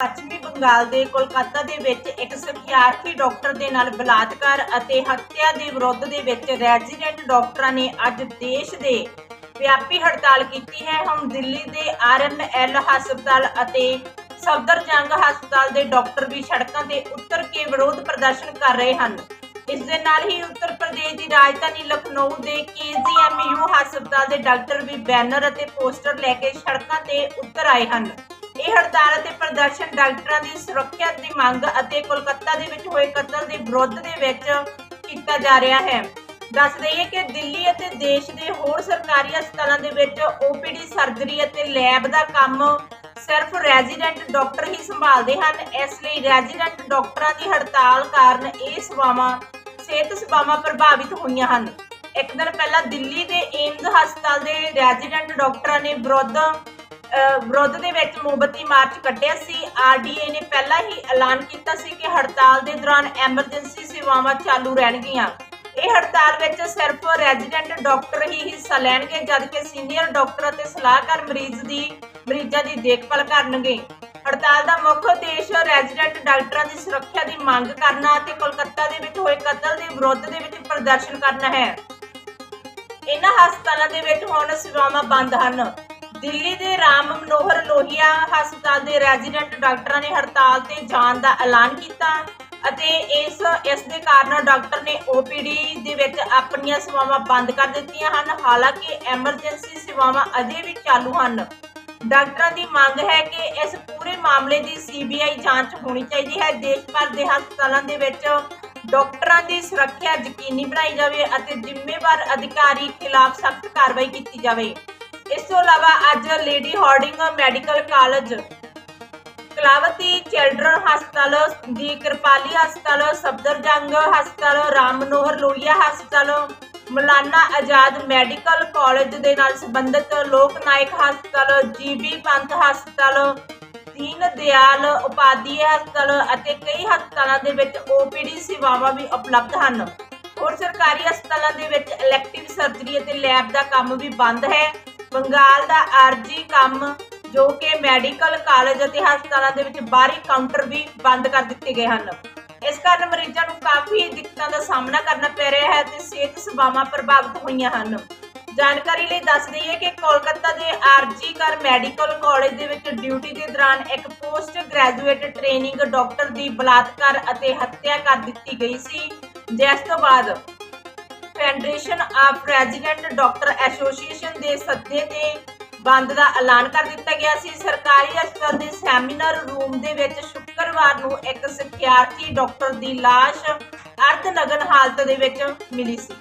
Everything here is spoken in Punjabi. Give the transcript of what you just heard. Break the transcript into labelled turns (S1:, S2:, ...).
S1: ਪੱਛਮੀ ਬੰਗਾਲ ਦੇ ਕੋਲਕਾਤਾ ਦੇ ਵਿੱਚ ਇੱਕ ਸਿਖਿਆਰਥੀ ਡਾਕਟਰ ਦੇ ਨਾਲ ਬਲਾਤਕਾਰ ਅਤੇ ਹੱਤਿਆ ਦੇ ਵਿਰੋਧ ਦੇ ਵਿੱਚ ਰੈਜ਼ੀਡੈਂਟ ਡਾਕਟਰਾਂ ਨੇ ਅੱਜ ਦੇਸ਼ ਦੇ ਵਿਆਪੀ ਹੜਤਾਲ ਕੀਤੀ ਹੈ। ਹੁਣ ਦਿੱਲੀ ਦੇ ਆਰਐਮਐਲ ਹਸਪਤਾਲ ਅਤੇ ਸਫਦਰਜੰਗ ਹਸਪਤਾਲ ਦੇ ਡਾਕਟਰ ਵੀ ਸੜਕਾਂ ਤੇ ਉਤਰ ਕੇ ਵਿਰੋਧ ਪ੍ਰਦਰਸ਼ਨ ਕਰ ਰਹੇ ਹਨ। ਇਸ ਦੇ ਨਾਲ ਹੀ ਉੱਤਰ ਪ੍ਰਦੇਸ਼ ਦੀ ਰਾਜਧਾਨੀ ਲਖਨਊ ਦੇ ਕੇਜੀਐਮਯੂ ਹਸਪਤਾਲ ਦੇ ਡਾਕਟਰ ਵੀ ਬੈਨਰ ਅਤੇ ਪੋਸਟਰ ਲੈ ਕੇ ਸੜਕਾਂ ਤੇ ਉਤਰ ਆਏ ਹਨ। ਇਹ ਹੜਤਾਲ ਅਤੇ ਪ੍ਰਦਰਸ਼ਨ ਡਾਕਟਰਾਂ ਦੀ ਸੁਰੱਖਿਆ ਦੀ ਮੰਗ ਅਤੇ ਕੋਲਕਾਤਾ ਦੇ ਵਿੱਚ ਹੋਏ ਕਤਲ ਦੇ ਵਿਰੋਧ ਦੇ ਵਿੱਚ ਕੀਤਾ ਜਾ ਰਿਹਾ ਹੈ। ਦੱਸ ਦਈਏ ਕਿ ਦਿੱਲੀ ਅਤੇ ਦੇਸ਼ ਦੇ ਹੋਰ ਸਰਕਾਰੀ ਹਸਪਤਾਲਾਂ ਦੇ ਵਿੱਚ ਓਪੀਡੀ ਸਰਜਰੀ ਅਤੇ ਲੈਬ ਦਾ ਕੰਮ ਸਿਰਫ ਰੈਜ਼ੀਡੈਂਟ ਡਾਕਟਰ ਹੀ ਸੰਭਾਲਦੇ ਹਨ। ਇਸ ਲਈ ਰੈਜ਼ੀਡੈਂਟ ਡਾਕਟਰਾਂ ਦੀ ਹੜਤਾਲ ਕਾਰਨ ਇਹ ਸੇਵਾਵਾਂ, ਸਿਹਤ ਸੇਵਾਵਾਂ ਪ੍ਰਭਾਵਿਤ ਹੋਈਆਂ ਹਨ। ਇੱਕ ਦਿਨ ਪਹਿਲਾਂ ਦਿੱਲੀ ਦੇ ਏਮਜ਼ ਹਸਪਤਾਲ ਦੇ ਰੈਜ਼ੀਡੈਂਟ ਡਾਕਟਰਾਂ ਨੇ ਵਿਰੋਧ ਵਿਰੋਧ ਦੇ ਵਿੱਚ ਮੋਮਬਤੀ ਮਾਰਚ ਕੱਢਿਆ ਸੀ। ਆਰਡੀਏ ਨੇ ਪਹਿਲਾਂ ਹੀ ਐਲਾਨ ਕੀਤਾ ਸੀ ਕਿ ਹੜਤਾਲ ਦੇ ਦੌਰਾਨ ਐਮਰਜੈਂਸੀ ਸੇਵਾਵਾਂ ਚਾਲੂ ਰਹਿਣਗੀਆਂ। ਇਹ ਹੜਤਾਲ ਵਿੱਚ ਸਿਰਫ ਰੈਜ਼ੀਡੈਂਟ ਡਾਕਟਰ ਹੀ ਹਿੱਸਾ ਲੈਣਗੇ, ਜਦਕਿ ਸੀਨੀਅਰ ਡਾਕਟਰ ਅਤੇ ਸਲਾਹਕਾਰ ਮਰੀਜ਼ ਦੀ, ਮਰੀਜ਼ਾਂ ਦੀ ਦੇਖਭਾਲ ਕਰਨਗੇ। ਹੜਤਾਲ ਦਾ ਮੁੱਖ ਉਦੇਸ਼ ਰੈਜ਼ੀਡੈਂਟ ਡਾਕਟਰਾਂ ਦੀ ਸੁਰੱਖਿਆ ਦੀ ਮੰਗ ਕਰਨਾ ਅਤੇ ਕੋਲਕਾਤਾ ਦੇ ਵਿੱਚ ਹੋਏ ਕਤਲ ਦੇ ਵਿਰੋਧ ਦੇ ਵਿੱਚ ਪ੍ਰਦਰਸ਼ਨ ਕਰਨਾ ਹੈ। ਇਹਨਾਂ ਹਸਪਤਾਲਾਂ ਦੇ ਵਿੱਚ ਹੁਣ ਸੇਵਾਵਾਂ ਬੰਦ ਹਨ। ਦਿੱਲੀ ਦੇ ਰਾਮ ਮਨੋਹਰ ਲੋਹੀਆ ਹਸਪਤਾਲ ਦੇ ਰੈਜ਼ੀਡੈਂਟ ਡਾਕਟਰਾਂ ਨੇ ਹੜਤਾਲ ਤੇ ਜਾਣ ਦਾ ਐਲਾਨ ਕੀਤਾ ਅਤੇ ਇਸ ਇਸ ਦੇ ਕਾਰਨ ਡਾਕਟਰ ਨੇ OPD ਦੇ ਵਿੱਚ ਆਪਣੀਆਂ ਸੇਵਾਵਾਂ ਬੰਦ ਕਰ ਦਿੱਤੀਆਂ ਹਨ। ਹਾਲਾਂਕਿ ਐਮਰਜੈਂਸੀ ਸੇਵਾਵਾਂ ਅਜੇ ਵੀ ਚਾਲੂ ਹਨ। ਡਾਕਟਰਾਂ ਦੀ ਮੰਗ ਹੈ ਕਿ ਇਸ ਪੂਰੇ ਮਾਮਲੇ ਦੀ CBI ਜਾਂਚ ਹੋਣੀ ਚਾਹੀਦੀ ਹੈ। ਦੇਸ਼ ਭਰ ਦੇ ਹਸਪਤਾਲਾਂ ਦੇ ਵਿੱਚ ਡਾਕਟਰਾਂ ਦੀ ਸੁਰੱਖਿਆ ਯਕੀਨੀ ਬਣਾਈ ਜਾਵੇ ਅਤੇ ਜ਼ਿੰਮੇਵਾਰ ਅਧਿਕਾਰੀ ਖਿਲਾਫ ਸਖਤ ਕਾਰਵਾਈ ਕੀਤੀ ਜਾਵੇ। ਇਸ ਤੋਂ ਇਲਾਵਾ ਅੱਜ Lady Hardinge medical college Kalawati children ਹਸਪਤਾਲ ਦੀ ਕਿਰਪਾਲੀ ਹਸਪਤਾਲ, ਸਫਦਰਜੰਗ ਹਸਪਤਾਲ ਰਾਮ ਮਨੋਹਰ ਲੋਹੀਆ ਹਸਪਤਾਲ, ਮਲਾਨਾ ਆਜ਼ਾਦ ਮੈਡੀਕਲ ਕਾਲਜ ਦੇ ਨਾਲ ਸੰਬੰਧਿਤ ਲੋਕ ਨਾਇਕ ਹਸਪਤਾਲ ਜੀਬੀ ਪੰਥ ਹਸਪਤਾਲ, ਦੀਨ ਦਿਆਲ ਉਪਾਧਿਆਏ ਹਸਪਤਾਲ ਅਤੇ ਕਈ ਹਸਪਤਾਲਾਂ ਦੇ ਵਿੱਚ OPD ਸੇਵਾਵਾਂ ਵੀ ਉਪਲਬਧ ਹਨ। ਹੋਰ ਸਰਕਾਰੀ ਹਸਪਤਾਲਾਂ ਦੇ ਵਿੱਚ ਇਲੈਕਟਿਵ ਸਰਜਰੀ ਅਤੇ ਲੈਬ ਦਾ ਕੰਮ ਵੀ ਬੰਦ ਹੈ। ਬੰਗਾਲ ਦਾ ਆਰਜੀ ਕੰਮ ਜੋ ਕਿ ਮੈਡੀਕਲ ਕਾਲਜ ਅਤੇ ਹਸਪਤਾਲਾਂ ਦੇ ਵਿੱਚ ਬਾਹਰੀ ਕਾਊਂਟਰ ਵੀ ਬੰਦ ਕਰ ਦਿੱਤੇ ਗਏ ਹਨ। ਇਸ ਕਾਰਨ ਮਰੀਜ਼ਾਂ ਨੂੰ ਕਾਫੀ ਦਿੱਕਤਾਂ ਦਾ ਸਾਹਮਣਾ ਕਰਨਾ ਪੈ ਰਿਹਾ ਹੈ ਤੇ ਸਿਹਤ ਸੇਵਾਵਾਂ ਪ੍ਰਭਾਵਿਤ ਹੋਈਆਂ ਹਨ। ਜਾਣਕਾਰੀ ਲਈ ਦੱਸ ਦਈਏ ਕਿ ਕੋਲਕਾਤਾ ਦੇ ਆਰਜੀ ਕਰ ਮੈਡੀਕਲ ਕਾਲਜ ਦੇ ਵਿੱਚ ਡਿਊਟੀ ਦੇ ਦੌਰਾਨ ਇੱਕ ਪੋਸਟ ਗ੍ਰੈਜੂਏਟ ਟ੍ਰੇਨਿੰਗ ਡਾਕਟਰ ਦੀ ਬਲਾਤਕਾਰ ਅਤੇ ਹੱਤਿਆ ਕਰ ਦਿੱਤੀ ਗਈ ਸੀ। ਜਿਸ ਤੋਂ ਬਾਅਦ federation of president doctor association ਦੇ ਸੱਦੇ ਤੇ ਬੰਦ ਦਾ ਐਲਾਨ ਕਰ ਦਿੱਤਾ ਗਿਆ ਸੀ। ਸਰਕਾਰੀ ਹਸਪਤਾਲ ਦੇ ਸੈਮੀਨਾਰ ਰੂਮ ਦੇ ਵਿੱਚ ਸ਼ੁੱਕਰਵਾਰ ਨੂੰ ਇੱਕ ਸਿਖਿਆਰਥੀ ਡਾਕਟਰ ਦੀ ਲਾਸ਼ ਅਰਧ ਨਗਨ ਹਾਲਤ ਦੇ ਵਿੱਚ ਮਿਲੀ ਸੀ।